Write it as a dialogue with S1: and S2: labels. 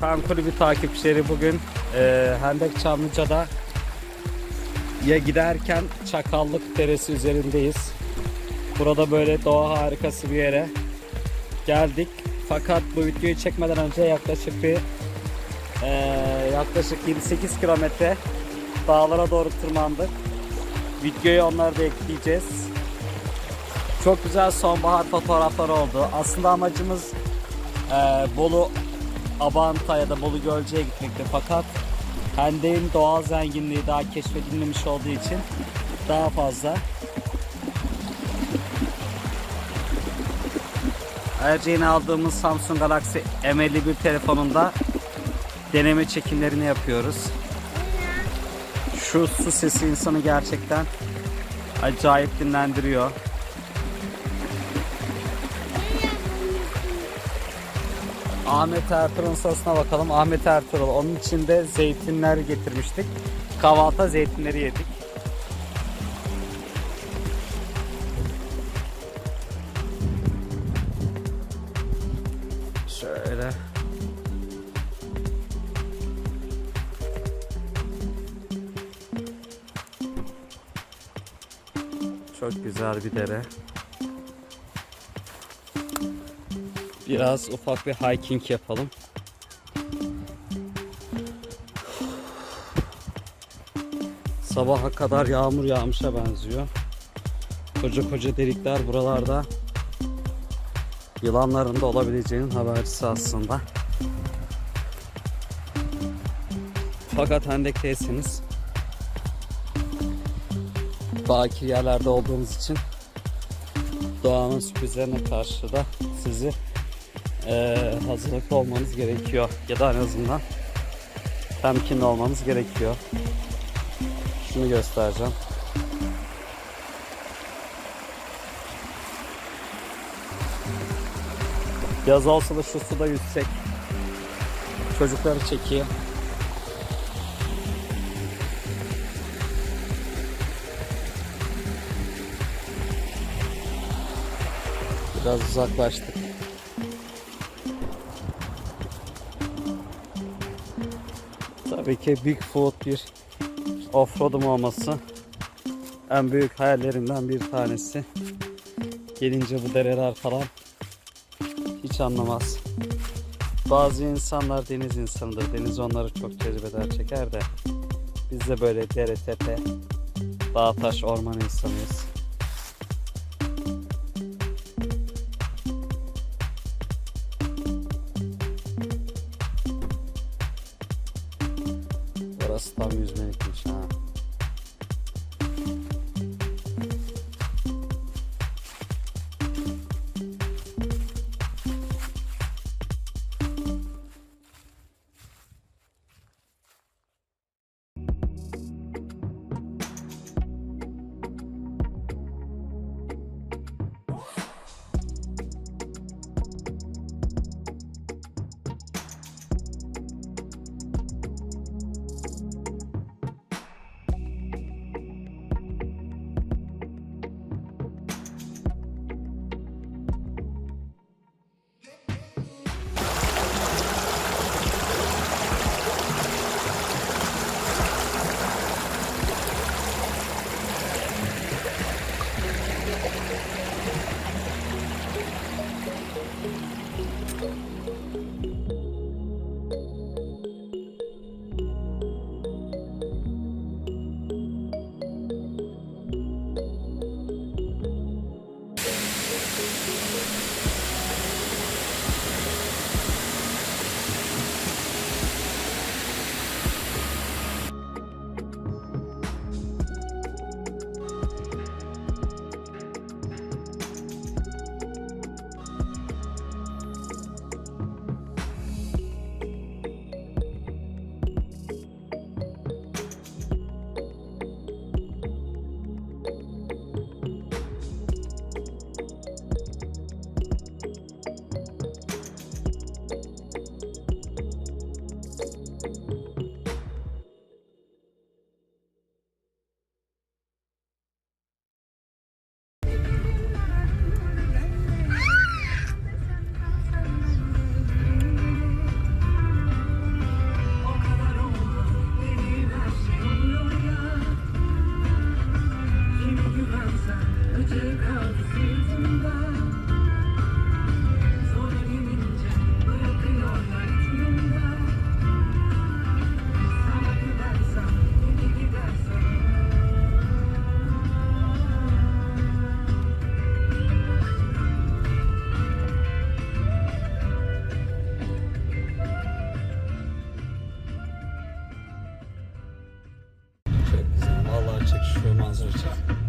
S1: Fen Kulübü takipçileri bugün e, Hendek Çamlıca'da ya giderken Çakallık Deresi üzerindeyiz. Burada böyle doğa harikası bir yere geldik. Fakat bu videoyu çekmeden önce yaklaşık bir e, yaklaşık 7-8 kilometre dağlara doğru tırmandık. Videoyu onları da ekleyeceğiz. Çok güzel sonbahar fotoğrafları oldu. Aslında amacımız e, Bolu Abant'a ya da Bolu Gölce'ye gitmekti fakat Hendek'in doğal zenginliği daha keşfedilmemiş olduğu için daha fazla. Ayrıca yine aldığımız Samsung Galaxy M51 telefonunda deneme çekimlerini yapıyoruz. Şu su sesi insanı gerçekten acayip dinlendiriyor. Ahmet Ertuğrul'un sosuna bakalım. Ahmet Ertuğrul. Onun içinde zeytinler getirmiştik. Kahvaltıda zeytinleri yedik. Şöyle. Çok güzel bir dere. Biraz ufak bir hiking yapalım. Sabaha kadar yağmur yağmışa benziyor. Koca koca delikler buralarda yılanların da olabileceğinin habercisi aslında. Fakat Hendek'teyseniz bakir yerlerde olduğunuz için doğanın sürprizlerine karşı da sizi eee, hazırlıklı olmanız gerekiyor. Ya da en azından temkinli olmanız gerekiyor. Şunu göstereceğim. Yaz olsa da şu suda yüzsek. Çocukları çekeyim. Biraz uzaklaştık. Tabii ki Bigfoot bir offroad'um olması en büyük hayallerimden bir tanesi. Gelince bu dereler falan hiç anlamaz. Bazı insanlar deniz insanıdır. Deniz onları çok cezbeder çeker de biz de böyle dere tepe, dağ taş orman insanıyız. Burası tam yüzmelik için ha. thank you çek. Şöyle manzara çek.